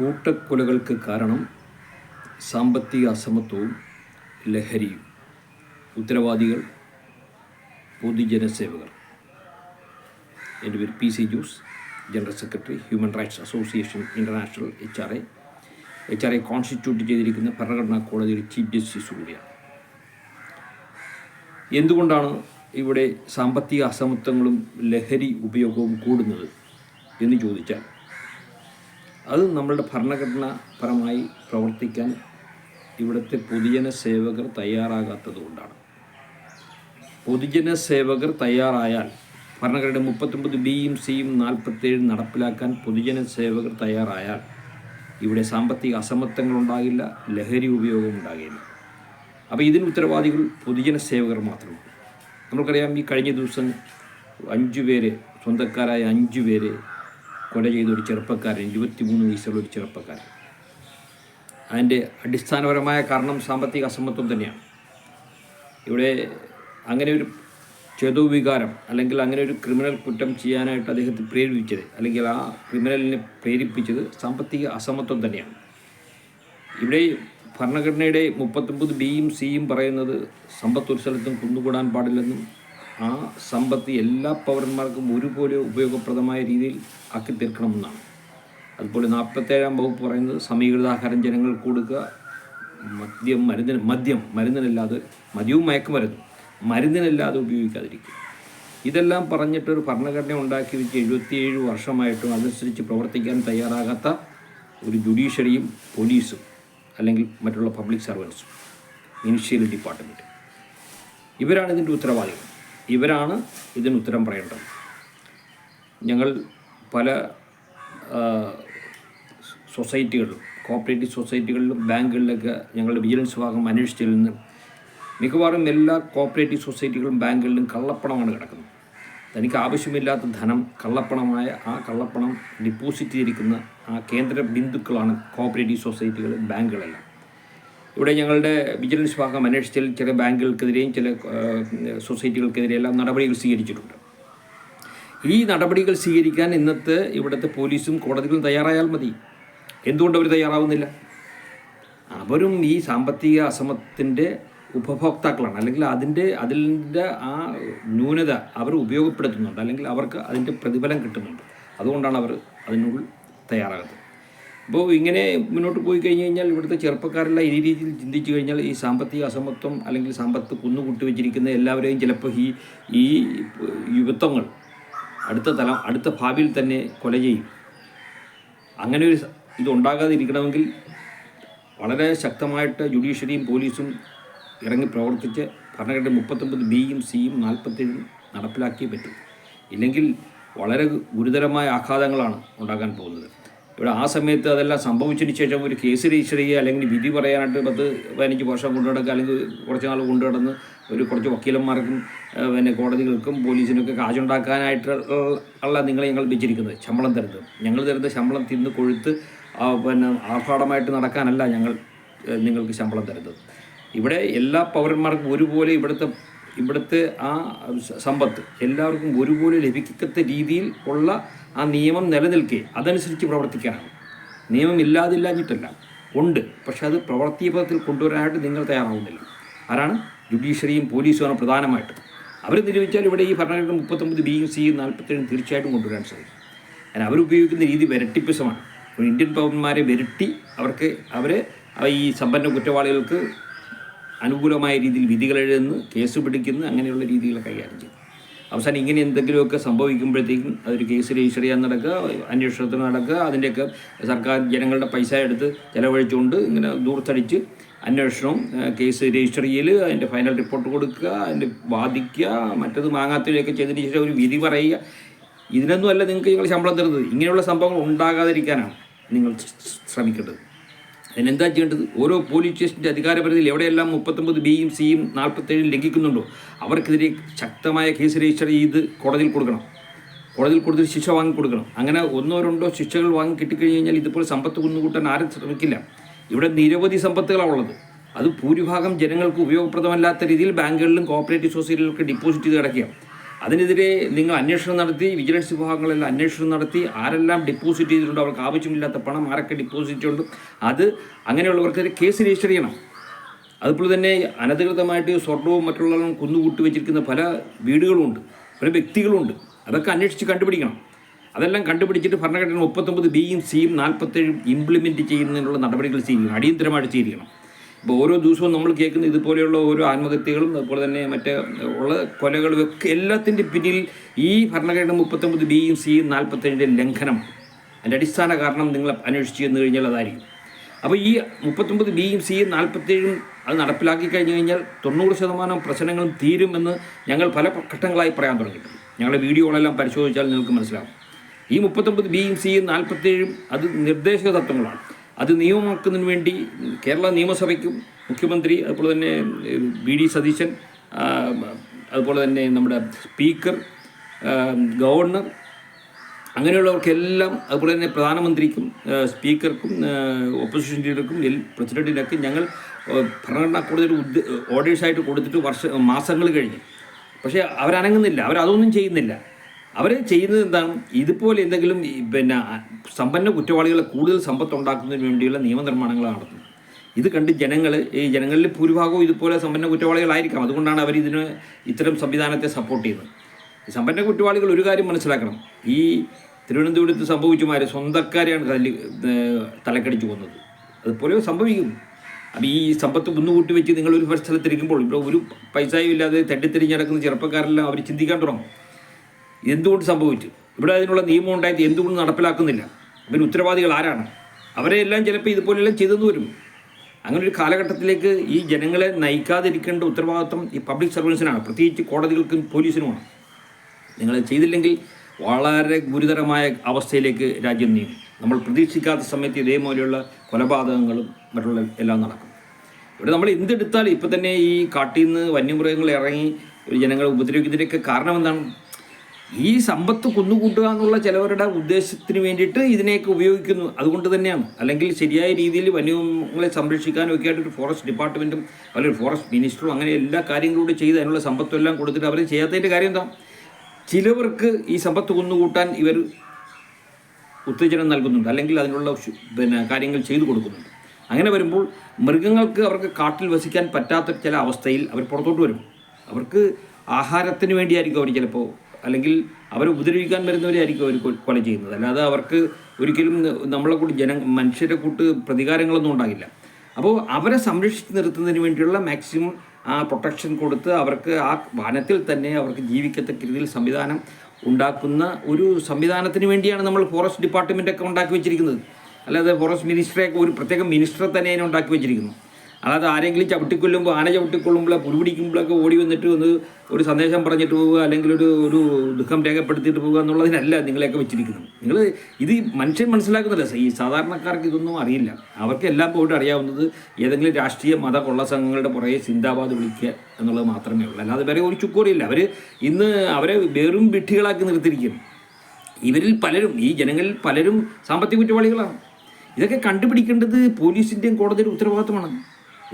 കൂട്ടക്കൊലകൾക്ക് കാരണം സാമ്പത്തിക അസമത്വവും ലഹരിയും. ഉത്തരവാദികൾ പൊതുജനസേവകർ. എന്റെ പേര് P C Jose general secretary human rights association international H R A. H R A constitute ചെയ്തിരിക്കുന്ന ഭരണഘടനാ കോടതിയിൽ ചീഫ് ജസ്റ്റിസ് കൂടിയാണ്. എന്തുകൊണ്ടാണ് ഇവിടെ സാമ്പത്തിക അസമത്വങ്ങളും ലഹരി ഉപയോഗവും കൂടുന്നത് എന്ന് ചോദിച്ചാൽ അത് നമ്മളുടെ ഭരണഘടനാപരമായി പ്രവർത്തിക്കാൻ ഇവിടുത്തെ പൊതുജന സേവകർ തയ്യാറാകാത്തത് കൊണ്ടാണ് പൊതുജന സേവകർ തയ്യാറായാൽ ഭരണഘടന മുപ്പത്തൊമ്പത് ബിയും സിയും നാൽപ്പത്തേഴ് നടപ്പിലാക്കാൻ പൊതുജന സേവകർ തയ്യാറായാൽ ഇവിടെ സാമ്പത്തിക അസമത്വങ്ങൾ ഉണ്ടാകില്ല ലഹരി ഉപയോഗം ഉണ്ടാകില്ല. അപ്പോൾ ഇതിന് ഉത്തരവാദികൾ പൊതുജന സേവകർ മാത്രമാണ്. നമുക്കറിയാം ഈ കഴിഞ്ഞ ദിവസം അഞ്ചു പേര് സ്വന്തക്കാരായ അഞ്ചു പേര് കൊല ചെയ്ത ഒരു ചെറുപ്പക്കാരൻ ഇരുപത്തി മൂന്ന് വയസ്സുള്ള ഒരു ചെറുപ്പക്കാരൻ. അതിന്റെ അടിസ്ഥാനപരമായ കാരണം സാമ്പത്തിക അസമത്വം തന്നെയാണ്. ഇവിടെ അങ്ങനെ ഒരു ചേതോവികാരം അല്ലെങ്കിൽ അങ്ങനെ ഒരു ക്രിമിനൽ കുറ്റം ചെയ്യാനായിട്ട് അദ്ദേഹത്തെ പ്രേരിപ്പിച്ചത് അല്ലെങ്കിൽ ആ ക്രിമിനലിനെ പ്രേരിപ്പിച്ചത് സാമ്പത്തിക അസമത്വം തന്നെയാണ്. ഇവിടെ ഭരണഘടനയുടെ മുപ്പത്തൊമ്പത് ബിയും സിയും പറയുന്നത് സമ്പത്തൊരു സ്ഥലത്തും കുന്നുകൂടാൻ പാടില്ലെന്നും ആ സമ്പത്ത് എല്ലാ പൗരന്മാർക്കും ഒരുപോലെ ഉപയോഗപ്രദമായ രീതിയിൽ ആക്കി തീർക്കണമെന്നാണ്. അതുപോലെ നാൽപ്പത്തേഴാം വകുപ്പ് പറയുന്നത് സമീകൃതാഹാരം ജനങ്ങൾക്ക് കൊടുക്കുക മദ്യം മരുന്നിന് മദ്യം മരുന്നിനല്ലാതെ മദ്യവും മയക്കുമരുന്നും മരുന്നിനല്ലാതെ ഉപയോഗിക്കാതിരിക്കുക. ഇതെല്ലാം പറഞ്ഞിട്ടൊരു ഭരണഘടന ഉണ്ടാക്കി വെച്ച് എഴുപത്തിയേഴ് വർഷമായിട്ടും അതനുസരിച്ച് പ്രവർത്തിക്കാൻ തയ്യാറാകാത്ത ഒരു ജുഡീഷ്യറിയും പോലീസും അല്ലെങ്കിൽ മറ്റുള്ള പബ്ലിക് സർവൻസും മിനിസ്ട്രിയൽ ഡിപ്പാർട്ട്മെന്റ്. ഇവരാണ് ഇതിന്റെ ഉത്തരവാദികൾ. ഇവരാണ് ഇതിന് ഉത്തരം പറയേണ്ടത്. ഞങ്ങൾ പല സൊസൈറ്റികളിലും കോപ്പറേറ്റീവ് സൊസൈറ്റികളിലും ബാങ്കുകളിലൊക്കെ ഞങ്ങളുടെ വിജിലൻസ് വിഭാഗം അന്വേഷിച്ചതിൽ നിന്ന് മിക്കവാറും എല്ലാ കോപ്പറേറ്റീവ് സൊസൈറ്റികളും ബാങ്കുകളിലും കള്ളപ്പണമാണ് കിടക്കുന്നത്. തനിക്ക് ആവശ്യമില്ലാത്ത ധനം കള്ളപ്പണമായ ആ കള്ളപ്പണം ഡിപ്പോസിറ്റ് ചെയ്തിരിക്കുന്ന ആ കേന്ദ്ര ബിന്ദുക്കളാണ് കോപ്പറേറ്റീവ് സൊസൈറ്റികൾ ബാങ്കുകളെല്ലാം. ഇവിടെ ഞങ്ങളുടെ വിജിലൻസ് ഭാഗം അന്വേഷിച്ചതിൽ ചില ബാങ്കുകൾക്കെതിരെയും ചില സൊസൈറ്റികൾക്കെതിരെയെല്ലാം നടപടികൾ സ്വീകരിച്ചിട്ടുണ്ട്. ഈ നടപടികൾ സ്വീകരിക്കാൻ ഇന്നത്തെ ഇവിടുത്തെ പോലീസും കോടതികളും തയ്യാറായാൽ മതി. എന്തുകൊണ്ട് അവർ തയ്യാറാവുന്നില്ല? അവരും ഈ സാമ്പത്തിക അസമത്തിന്റെ ഉപഭോക്താക്കളാണ്. അല്ലെങ്കിൽ അതിന്റെ അതിന്റെ ആ ന്യൂനത അവർ ഉപയോഗപ്പെടുത്തുന്നുണ്ട്. അല്ലെങ്കിൽ അവർക്ക് അതിന്റെ പ്രതിഫലം കിട്ടുന്നുണ്ട്. അതുകൊണ്ടാണ് അവർ അതിനുള്ളിൽ തയ്യാറാകുന്നത്. അപ്പോൾ ഇങ്ങനെ മുന്നോട്ട് പോയി കഴിഞ്ഞ് കഴിഞ്ഞാൽ ഇവിടുത്തെ ചെറുപ്പക്കാരെല്ലാം ഈ രീതിയിൽ ചിന്തിച്ചു കഴിഞ്ഞാൽ ഈ സാമ്പത്തിക അസമത്വം അല്ലെങ്കിൽ സമ്പത്ത് കുന്നുകൂട്ടി വെച്ചിരിക്കുന്ന എല്ലാവരെയും ചിലപ്പോൾ ഈ ഈ യുവത്വങ്ങൾ അടുത്ത തലം അടുത്ത ഭാവിയിൽ തന്നെ കൊല ചെയ്യും. അങ്ങനെ ഒരു ഇതുണ്ടാകാതിരിക്കണമെങ്കിൽ വളരെ ശക്തമായിട്ട് ജുഡീഷ്യറിയും പോലീസും ഇറങ്ങി പ്രവർത്തിച്ച് ഭരണഘടന മുപ്പത്തൊമ്പത് ബിയും സിയും നാൽപ്പത്തേഴും നടപ്പിലാക്കിയേ പറ്റും. ഇല്ലെങ്കിൽ വളരെ ഗുരുതരമായ ആഘാതങ്ങളാണ് ഉണ്ടാകാൻ പോകുന്നത്. ഇവിടെ ആ സമയത്ത് അതെല്ലാം സംഭവിച്ചതിന് ശേഷം ഒരു കേസ് രജിസ്റ്റർ ചെയ്യുക അല്ലെങ്കിൽ വിധി പറയാനായിട്ട് പത്ത് പതിനഞ്ച് വർഷം കൊണ്ടു അല്ലെങ്കിൽ കുറച്ച് നാൾ കൊണ്ടു ഒരു കുറച്ച് വക്കീലന്മാർക്കും പിന്നെ കോടതികൾക്കും പോലീസിനൊക്കെ കാശുണ്ടാക്കാനായിട്ട് ഉള്ള നിങ്ങളെ ഞങ്ങൾ വെച്ചിരിക്കുന്നത്. ശമ്പളം തരുന്നത്. ഞങ്ങൾ തരുന്ന ശമ്പളം തിന്ന് കൊഴുത്ത് പിന്നെ ആർഭാടമായിട്ട് നടക്കാനല്ല ഞങ്ങൾ നിങ്ങൾക്ക് ശമ്പളം തരുന്നത്. ഇവിടെ എല്ലാ പൗരന്മാർക്കും ഒരുപോലെ ഇവിടുത്തെ ഇവിടുത്തെ ആ സമ്പത്ത് എല്ലാവർക്കും ഒരുപോലെ ലഭിക്കത്ത രീതിയിൽ ഉള്ള ആ നിയമം നിലനിൽക്കെ അതനുസരിച്ച് പ്രവർത്തിക്കാനാണ്. നിയമം ഇല്ലാതില്ലാഞ്ഞിട്ടല്ല. ഉണ്ട്. പക്ഷെ അത് പ്രവർത്തിപഥത്തിൽ കൊണ്ടുവരാനായിട്ട് നിങ്ങൾ തയ്യാറാവുന്നില്ല. ആരാണ്? ജുഡീഷ്യറിയും പോലീസുമാണ് പ്രധാനമായിട്ട്. അവർ നിരൂപിച്ചാൽ ഇവിടെ ഈ ഭരണഘടന മുപ്പത്തൊമ്പത് ബിയും സിയും നാൽപ്പത്തേഴും തീർച്ചയായിട്ടും കൊണ്ടുവരാൻ സാധിക്കും. കാരണം അവരുപയോഗിക്കുന്ന രീതി വിരട്ടിപ്പിസമാണ്. ഇന്ത്യൻ പൗരന്മാരെ വിരട്ടി അവർക്ക് അവരെ ഈ സമ്പന്ന കുറ്റവാളികൾക്ക് അനുകൂലമായ രീതിയിൽ വിധികൾ എഴുതുന്നു കേസ് പിടിക്കുന്നു അങ്ങനെയുള്ള രീതികൾ കൈകാര്യം ചെയ്യും അവസാനം ഇങ്ങനെ എന്തെങ്കിലുമൊക്കെ സംഭവിക്കുമ്പോഴത്തേക്കും അതൊരു കേസ് രജിസ്റ്റർ ചെയ്യാൻ നടക്കുക അന്വേഷണത്തിന് നടക്കുക അതിന്റെയൊക്കെ സർക്കാർ ജനങ്ങളുടെ പൈസ എടുത്ത് ചിലവഴിച്ചുകൊണ്ട് ഇങ്ങനെ ദൂർത്തടിച്ച് അന്വേഷണം കേസ് രജിസ്റ്റർ ചെയ്യൽ അതിന്റെ ഫൈനൽ റിപ്പോർട്ട് കൊടുക്കുക അതിന്റെ ബാധിക്കുക മറ്റത് മാങ്ങാത്തതിലൊക്കെ ചെയ്തതിന് ശേഷം ഒരു വിധി പറയുക. ഇതിനൊന്നും അല്ല നിങ്ങൾക്ക് ഞങ്ങൾ ശമ്പളം തരുന്നത്. ഇങ്ങനെയുള്ള സംഭവങ്ങൾ ഉണ്ടാകാതിരിക്കാനാണ് നിങ്ങൾ ശ്രമിക്കേണ്ടത്. അതിനെന്താ ചെയ്യേണ്ടത്? ഓരോ പോലീസ് സ്റ്റേഷന്റെ അധികാരപരിധിയിൽ എവിടെയെല്ലാം മുപ്പത്തൊമ്പത് ബിയും സിയും നാൽപ്പത്തേഴും ലംഘിക്കുന്നുണ്ടോ അവർക്കെതിരെ ശക്തമായ കേസ് രജിസ്റ്റർ ചെയ്ത് കോടതിയിൽ കൊടുക്കണം. കോടതിയിൽ കൊടുത്ത് ശിക്ഷ വാങ്ങി കൊടുക്കണം. അങ്ങനെ ഒന്നോ രണ്ടോ ശിക്ഷകൾ വാങ്ങി കിട്ടിക്കഴിഞ്ഞ് കഴിഞ്ഞാൽ ഇതുപോലെ സമ്പത്ത് കുന്നുകൂട്ടാൻ ആരും ശ്രമിക്കില്ല. ഇവിടെ നിരവധി സമ്പത്തുകളാണ് ഉള്ളത്. അത് ഭൂരിഭാഗം ജനങ്ങൾക്ക് ഉപയോഗപ്രദമല്ലാത്ത രീതിയിൽ ബാങ്കുകളിലും കോപ്പറേറ്റീവ് സൊസൈറ്റികളിലൊക്കെ ഡിപ്പോസിറ്റ് ചെയ്ത് കിടക്കുക അതിനെതിരെ നിങ്ങൾ അന്വേഷണം നടത്തി വിജിലൻസ് വിഭാഗങ്ങളെല്ലാം അന്വേഷണം നടത്തി ആരെല്ലാം ഡിപ്പോസിറ്റ് ചെയ്തിട്ടുണ്ട് അവർക്ക് ആവശ്യമില്ലാത്ത പണം ആരൊക്കെ ഡിപ്പോസിറ്റ് ഉണ്ട് അത് അങ്ങനെയുള്ളവർക്കെതിരെ കേസ് രജിസ്റ്റർ ചെയ്യണം. അതുപോലെ തന്നെ അനധികൃതമായിട്ട് സ്വർണവും മറ്റുള്ളവരും കുന്നുകൂട്ടി വെച്ചിരിക്കുന്ന പല വീടുകളുമുണ്ട് പല വ്യക്തികളുമുണ്ട്. അതൊക്കെ അന്വേഷിച്ച് കണ്ടുപിടിക്കണം. അതെല്ലാം കണ്ടുപിടിച്ചിട്ട് ഭരണഘടന മുപ്പത്തൊമ്പത് ബിയും സിയും നാൽപ്പത്തേഴും ഇംപ്ലിമെന്റ് ചെയ്യുന്നതിനുള്ള നടപടികൾ സ്വീകരിക്കണം അടിയന്തരമായിട്ട് സ്വീകരിക്കണം ഇപ്പോൾ ഓരോ ദിവസവും നമ്മൾ കേൾക്കുന്ന ഇതുപോലെയുള്ള ഓരോ ആത്മഹത്യകളും അതുപോലെ തന്നെ മറ്റേ ഉള്ള കൊലകളും ഒക്കെ എല്ലാത്തിന്റെ പിന്നിൽ ഈ ഭരണഘടന മുപ്പത്തൊമ്പത് ബിയും സിയും നാൽപ്പത്തേഴിന്റെ ലംഘനം. അതിന്റെ അടിസ്ഥാന കാരണം നിങ്ങൾ അന്വേഷിച്ച് ചെന്ന് കഴിഞ്ഞാൽ അതായിരിക്കും. അപ്പോൾ ഈ മുപ്പത്തൊമ്പത് ബിയും സിയും നാൽപ്പത്തേഴും അത് നടപ്പിലാക്കി കഴിഞ്ഞു കഴിഞ്ഞാൽ തൊണ്ണൂറ് ശതമാനം പ്രശ്നങ്ങളും തീരുമെന്ന് ഞങ്ങൾ പല ഘട്ടങ്ങളായി പറയാൻ തുടങ്ങിയിട്ടുണ്ട്. ഞങ്ങളുടെ വീഡിയോകളെല്ലാം പരിശോധിച്ചാൽ നിങ്ങൾക്ക് മനസ്സിലാവും. ഈ മുപ്പത്തൊമ്പത് ബിയും സിയും നാൽപ്പത്തേഴും അത് നിർദ്ദേശക തത്വങ്ങളാണ്. അത് നിയമമാക്കുന്നതിന് വേണ്ടി കേരള നിയമസഭയ്ക്കും മുഖ്യമന്ത്രി അതുപോലെ തന്നെ ബി ഡി സതീശൻ അതുപോലെ തന്നെ നമ്മുടെ സ്പീക്കർ ഗവർണർ അങ്ങനെയുള്ളവർക്കെല്ലാം അതുപോലെ തന്നെ പ്രധാനമന്ത്രിക്കും സ്പീക്കർക്കും ഓപ്പോസിഷൻ ലീഡർക്കും എൽ പ്രസിഡന്റിനൊക്കെ ഞങ്ങൾ ഭരണഘടനാ കോടതിയുടെ ഉദ്ദ ഓർഡേഴ്സായിട്ട് കൊടുത്തിട്ട് വർഷ മാസങ്ങൾ കഴിഞ്ഞ്. പക്ഷേ അവരനങ്ങുന്നില്ല. അവരതൊന്നും ചെയ്യുന്നില്ല. അവർ ചെയ്യുന്നത് എന്താണ്? ഇതുപോലെ എന്തെങ്കിലും പിന്നെ സമ്പന്ന കുറ്റവാളികളെ കൂടുതൽ സമ്പത്ത് ഉണ്ടാക്കുന്നതിന് വേണ്ടിയുള്ള നിയമനിർമ്മാണങ്ങൾ നടത്തുന്നത്. ഇത് കണ്ട് ജനങ്ങൾ ഈ ജനങ്ങളിൽ ഭൂരിഭാഗവും ഇതുപോലെ സമ്പന്ന കുറ്റവാളികളായിരിക്കാം. അതുകൊണ്ടാണ് അവർ ഇതിന് ഇത്തരം സംവിധാനത്തെ സപ്പോർട്ട് ചെയ്യുന്നത്. ഈ സമ്പന്ന കുറ്റവാളികൾ ഒരു കാര്യം മനസ്സിലാക്കണം. ഈ തിരുവനന്തപുരത്ത് സംഭവിച്ചുമാരെ സ്വന്തക്കാരെയാണ് തല്ലി തലക്കടിച്ചു കൊന്നത്. അതുപോലെ സംഭവിക്കും. അപ്പം ഈ സമ്പത്ത് കുന്നുകൂട്ടി വെച്ച് നിങ്ങളൊരു സ്ഥലത്തിരിക്കുമ്പോൾ ഇവിടെ ഒരു പൈസയും ഇല്ലാതെ തട്ടിത്തിരിഞ്ഞ് നടക്കുന്ന ചെറുപ്പക്കാരെല്ലാം അവർ ചിന്തിക്കാൻ തുടങ്ങും. എന്തുകൊണ്ട് സംഭവിച്ചു? ഇവിടെ അതിനുള്ള നിയമം ഉണ്ടായിട്ട് എന്തുകൊണ്ട് നടപ്പിലാക്കുന്നില്ല? പിന്നെ ഉത്തരവാദികൾ ആരാണ്? അവരെ എല്ലാം ചിലപ്പോൾ ഇതുപോലെല്ലാം ചെയ്തെന്ന് വരും. അങ്ങനെ ഒരു കാലഘട്ടത്തിലേക്ക് ഈ ജനങ്ങളെ നയിക്കാതിരിക്കേണ്ട ഉത്തരവാദിത്വം ഈ പബ്ലിക് സർവീസിനാണ് പ്രത്യേകിച്ച് കോടതികൾക്കും പോലീസിനുമാണ്. നിങ്ങൾ ചെയ്തില്ലെങ്കിൽ വളരെ ഗുരുതരമായ അവസ്ഥയിലേക്ക് രാജ്യം നീങ്ങും. നമ്മൾ പ്രതീക്ഷിക്കാത്ത സമയത്ത് ഇതേപോലെയുള്ള കൊലപാതകങ്ങളും മറ്റുള്ള എല്ലാം നടക്കും. ഇവിടെ നമ്മൾ എന്തെടുത്താലും ഇപ്പം തന്നെ ഈ കാട്ടിൽ നിന്ന് വന്യമൃഗങ്ങൾ ഇറങ്ങി ജനങ്ങളെ ഉപദ്രവിക്കുന്നതിനൊക്കെ കാരണം എന്താണ് ഈ സമ്പത്ത് കുന്നുകൂട്ടുക എന്നുള്ള ചിലവരുടെ ഉദ്ദേശത്തിന് വേണ്ടിയിട്ട് ഇതിനെയൊക്കെ ഉപയോഗിക്കുന്നു. അതുകൊണ്ട് തന്നെയാണ്. അല്ലെങ്കിൽ ശരിയായ രീതിയിൽ വന്യമൃഗങ്ങളെ സംരക്ഷിക്കാനും ഒക്കെ ആയിട്ട് ഒരു ഫോറസ്റ്റ് ഡിപ്പാർട്ട്മെന്റും അല്ലെങ്കിൽ ഫോറസ്റ്റ് മിനിസ്റ്ററും അങ്ങനെ എല്ലാ കാര്യങ്ങളും കൂടി ചെയ്ത് അതിനുള്ള സമ്പത്തും എല്ലാം കൊടുത്തിട്ട് അവർ ചെയ്യാത്തതിന്റെ കാര്യം എന്താ? ചിലവർക്ക് ഈ സമ്പത്ത് കുന്നുകൂട്ടാൻ ഇവർ ഉത്തേജനം നൽകുന്നുണ്ട്. അല്ലെങ്കിൽ അതിനുള്ള പിന്നെ കാര്യങ്ങൾ ചെയ്തു കൊടുക്കുന്നുണ്ട്. അങ്ങനെ വരുമ്പോൾ മൃഗങ്ങൾക്ക് അവർക്ക് കാട്ടിൽ വസിക്കാൻ പറ്റാത്ത ചില അവസ്ഥയിൽ അവർ പുറത്തോട്ട് വരും. അവർക്ക് ആഹാരത്തിന് വേണ്ടിയായിരിക്കും അവർ ചിലപ്പോൾ അല്ലെങ്കിൽ അവരെ ഉപദ്രവിക്കാൻ വരുന്നവരെയായിരിക്കും അവർ കൊല ചെയ്യുന്നത്. അല്ലാതെ അവർക്ക് ഒരിക്കലും നമ്മളെ കൂടി ജന മനുഷ്യരെ കൂട്ട് പ്രതികാരങ്ങളൊന്നും ഉണ്ടാകില്ല. അപ്പോൾ അവരെ സംരക്ഷിച്ച് നിർത്തുന്നതിന് വേണ്ടിയുള്ള മാക്സിമം ആ പ്രൊട്ടക്ഷൻ കൊടുത്ത് അവർക്ക് ആ വനത്തിൽ തന്നെ അവർക്ക് ജീവിക്കത്തക്ക രീതിയിൽ സംവിധാനം ഉണ്ടാക്കുന്ന ഒരു സംവിധാനത്തിന് വേണ്ടിയാണ് നമ്മൾ ഫോറസ്റ്റ് ഡിപ്പാർട്ട്മെന്റ് ഒക്കെ ഉണ്ടാക്കി വെച്ചിരിക്കുന്നത്. അല്ലാതെ ഫോറസ്റ്റ് മിനിസ്റ്ററെ ഒരു പ്രത്യേക മിനിസ്റ്ററെ തന്നെ അതിനെ ഉണ്ടാക്കി വെച്ചിരിക്കുന്നു. അല്ലാതെ ആരെങ്കിലും ചവിട്ടിക്കൊല്ലുമ്പോൾ ആന ചവിട്ടിക്കൊള്ളുമ്പോൾ പുരുപിടിക്കുമ്പോഴൊക്കെ ഓടി വന്നിട്ട് ഒന്ന് ഒരു സന്ദേശം പറഞ്ഞിട്ട് പോവുക അല്ലെങ്കിൽ ഒരു ഒരു ദുഃഖം രേഖപ്പെടുത്തിയിട്ട് പോവുക എന്നുള്ളതിനല്ല നിങ്ങളെയൊക്കെ വെച്ചിരിക്കുന്നത്. നിങ്ങൾ ഇത് മനുഷ്യൻ മനസ്സിലാക്കുന്നില്ല ഈ സാധാരണക്കാർക്ക് ഇതൊന്നും അറിയില്ല. അവർക്ക് എല്ലാം പോയിട്ട് അറിയാവുന്നത് ഏതെങ്കിലും രാഷ്ട്രീയ മത കൊള്ള സംഘങ്ങളുടെ പുറകെ സിന്ദാബാദ് വിളിക്കുക എന്നുള്ളത് മാത്രമേ ഉള്ളൂ. അല്ലാതെ വേറെ ഒരു ചുക്കോടിയില്ല അവർ ഇന്ന് അവരെ വെറും വിട്ടികളാക്കി നിർത്തിയിരിക്കുന്നു. ഇവരിൽ പലരും ഈ ജനങ്ങളിൽ പലരും സാമ്പത്തിക കുറ്റവാളികളാണ്. ഇതൊക്കെ കണ്ടുപിടിക്കേണ്ടത് പോലീസിന്റെയും കോടതിയുടെ ഉത്തരവാദിത്തമാണ്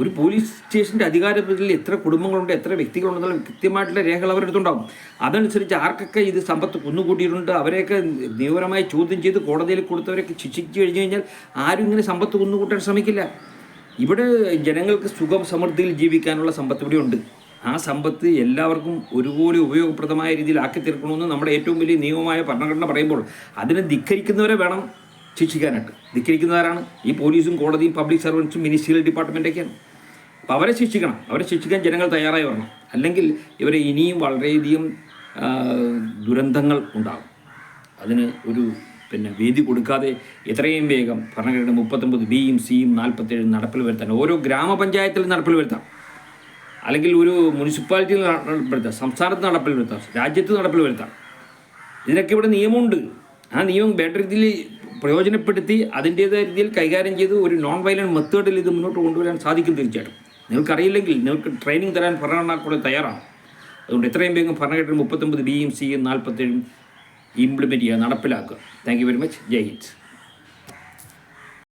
ഒരു പോലീസ് സ്റ്റേഷന്റെ അധികാരത്തിൽ എത്ര കുടുംബങ്ങളുണ്ട് എത്ര വ്യക്തികളുണ്ടെന്നുള്ള കൃത്യമായിട്ടുള്ള രേഖകൾ അവരുടെ അടുത്തുണ്ടാവും അതനുസരിച്ച് ആർക്കൊക്കെ ഇത് സമ്പത്ത് കുന്നുകൂട്ടിയിട്ടുണ്ട് അവരെയൊക്കെ നിയമപരമായി ചോദ്യം ചെയ്ത് കോടതിയിൽ കൊടുത്തവരൊക്കെ ശിക്ഷിച്ചു കഴിഞ്ഞു കഴിഞ്ഞാൽ ആരും ഇങ്ങനെ സമ്പത്ത് കുന്നുകൂട്ടാൻ ശ്രമിക്കില്ല. ഇവിടെ ജനങ്ങൾക്ക് സുഖം സമൃദ്ധിയിൽ ജീവിക്കാനുള്ള സമ്പത്ത് ഇവിടെ ഉണ്ട്. ആ സമ്പത്ത് എല്ലാവർക്കും ഒരുപോലെ ഉപയോഗപ്രദമായ രീതിയിൽ ആക്കി തീർക്കണമെന്ന് നമ്മുടെ ഏറ്റവും വലിയ നിയമമായ ഭരണഘടന പറയുമ്പോൾ അതിനെ ധിക്കരിക്കുന്നവരെ വേണം ശിക്ഷിക്കാനായിട്ട്. ധിക്കരിക്കുന്നവരാണ് ഈ പോലീസും കോടതിയും പബ്ലിക് സർവൻസും മിനിസ്ട്രിയൽ ഡിപ്പാർട്ട്മെന്റൊക്കെയാണ് അപ്പോൾ അവരെ ശിക്ഷിക്കണം. അവരെ ശിക്ഷിക്കാൻ ജനങ്ങൾ തയ്യാറായി വരണം. അല്ലെങ്കിൽ ഇവരെ ഇനിയും വളരെയധികം ദുരന്തങ്ങൾ ഉണ്ടാകും. അതിന് ഒരു പിന്നെ വേദി കൊടുക്കാതെ എത്രയും വേഗം ഭരണഘടന മുപ്പത്തൊമ്പത് ബിയും സിയും നാൽപ്പത്തേഴും നടപ്പിൽ വരുത്താൻ ഓരോ ഗ്രാമപഞ്ചായത്തിലും നടപ്പിൽ വരുത്താം. അല്ലെങ്കിൽ ഒരു മുനിസിപ്പാലിറ്റിയിൽ നടപ്പിൽ വരുത്താം സംസ്ഥാനത്ത് നടപ്പിൽ വരുത്താം. രാജ്യത്ത് നടപ്പിൽ വരുത്താം. ഇതിനൊക്കെ ഇവിടെ നിയമമുണ്ട്. ആ നിയമം വേണ്ട രീതിയിൽ പ്രയോജനപ്പെടുത്തി അതിന്റേതായ രീതിയിൽ കൈകാര്യം ചെയ്ത് ഒരു നോൺ വയലന്റ് മെത്തേഡിൽ ഇത് മുന്നോട്ട് കൊണ്ടുവരാൻ സാധിക്കും തീർച്ചയായിട്ടും. നിങ്ങൾക്കറിയില്ലെങ്കിൽ നിങ്ങൾക്ക് ട്രെയിനിങ് തരാൻ ഭരണഘടനാ കൂടെ തയ്യാറാണ്. അതുകൊണ്ട് എത്രയും വേഗം ഭരണഘടന മുപ്പത്തൊമ്പത് ബിയും സിയും നാൽപ്പത്തേഴും ഇംപ്ലിമെന്റ് ചെയ്യുക നടപ്പിലാക്കുക. Thank you very much Jai Hind